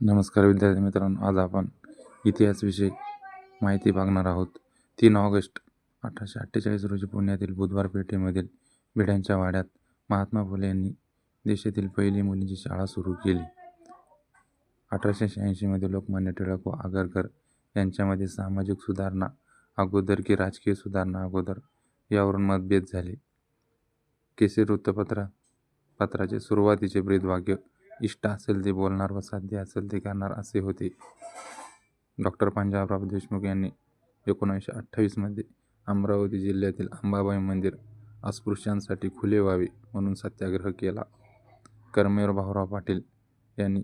नमस्कार विद्यार्थी मित्रांनो आज आपण इतिहासविषयी माहिती बघणार आहोत. तीन ऑगस्ट अठराशे अठ्ठेचाळीस रोजी पुण्यातील बुधवार पेठेमधील भिड्यांच्या वाड्यात महात्मा फुले यांनी देशातील पहिली मुलींची शाळा सुरू केली. अठराशे शहाऐंशीमध्ये लोकमान्य टिळक व आगरकर यांच्यामध्ये सामाजिक सुधारणा अगोदर की राजकीय सुधारणा अगोदर यावरून मतभेद झाले. केसरी वृत्तपत्रा पत्राचे सुरुवातीचे ब्रीदवाक्य इष्ट असेल ते बोलणार व साध्य असेल ते करणार असे होते. डॉक्टर पंजाबराव देशमुख यांनी एकोणीसशे अठ्ठावीसमध्ये अमरावती जिल्ह्यातील अंबाबाई मंदिर अस्पृश्यांसाठी खुले व्हावे म्हणून सत्याग्रह केला. कर्मेर भाऊराव पाटील यांनी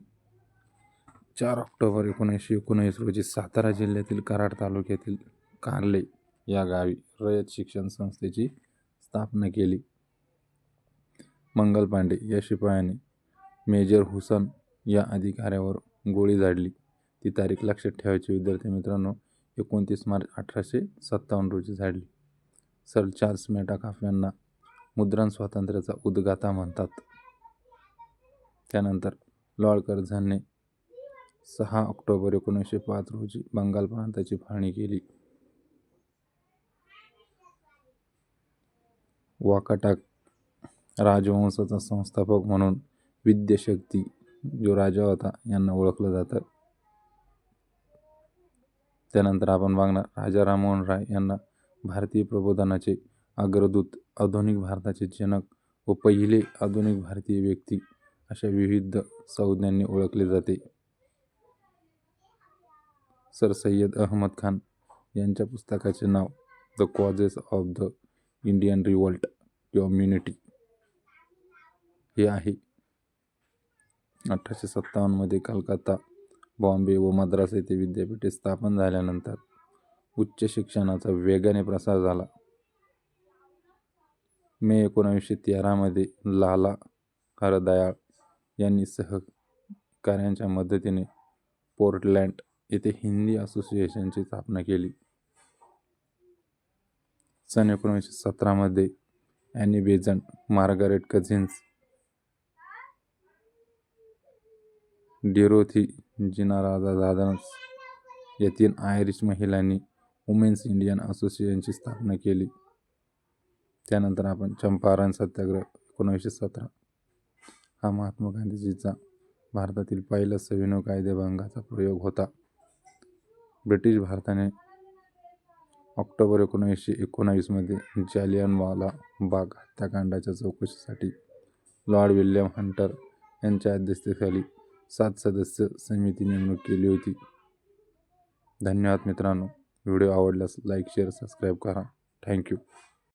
चार ऑक्टोबर एकोणीसशे एकोणीस रोजी सातारा जिल्ह्यातील कराड तालुक्यातील कारले या गावी रयत शिक्षण संस्थेची स्थापना केली. मंगल पांडे या शिपायाने मेजर हुसन या अधिकाऱ्यावर गोळी झाडली. ती तारीख लक्षात ठेवायची विद्यार्थी मित्रांनो एकोणतीस मार्च अठराशे सत्तावन्न रोजी झाडली. सर चार्ल्स मेटाकाफ यांना मुद्रण स्वातंत्र्याचा उद्गाता म्हणतात. त्यानंतर लॉर्ड कर्झनने सहा ऑक्टोबर एकोणीसशे पाच रोजी बंगाल प्रांताची फाळणी केली. वाकाटाक राजवंशाचा संस्थापक म्हणून विद्याशक्ती जो राजा होता यांना ओळखलं जातं. त्यानंतर आपण बघणार राजा राममोहन राय यांना भारतीय प्रबोधनाचे अग्रदूत आधुनिक भारताचे जनक व पहिले आधुनिक भारतीय व्यक्ती अशा विविध संज्ञांनी ओळखले जाते. सर सय्यद अहमद खान यांच्या पुस्तकाचे नाव the causes of the Indian revolt community हे आहे. अठराशे सत्तावन्नमध्ये कलकत्ता बॉम्बे व मद्रास येथे विद्यापीठे स्थापन झाल्यानंतर उच्च शिक्षणाचा वेगाने प्रसार झाला. मे एकोणावीसशे तेरामध्ये लाला हरदयाळ यांनी सहकार्यांच्या मदतीने पोर्टलँड येथे हिंदी असोसिएशनची स्थापना केली. सन एकोणीसशे सतरामध्ये Annie Besant Margaret Cousins Dorothy Jinarajadasa या तीन आयरिश महिलांनी वुमेन्स इंडियन असोसिएशनची स्थापना केली. त्यानंतर आपण चंपारण सत्याग्रह एकोणीसशे सतरा. हा महात्मा गांधीजीचा भारतातील पहिला सविनय कायदेभंगाचा प्रयोग होता. ब्रिटिश भारताने ऑक्टोबर एकोणीसशे एकोणावीसमध्ये जालियनवाला बाग हत्याकांडाच्या चौकशीसाठी लॉर्ड विल्यम हंटर यांच्या अध्यक्षतेखाली सात सदस्य समिती नेमणूक केली होती. धन्यवाद मित्रांनो. व्हिडिओ आवडल्यास लाईक शेअर सबस्क्राईब करा. Thank you.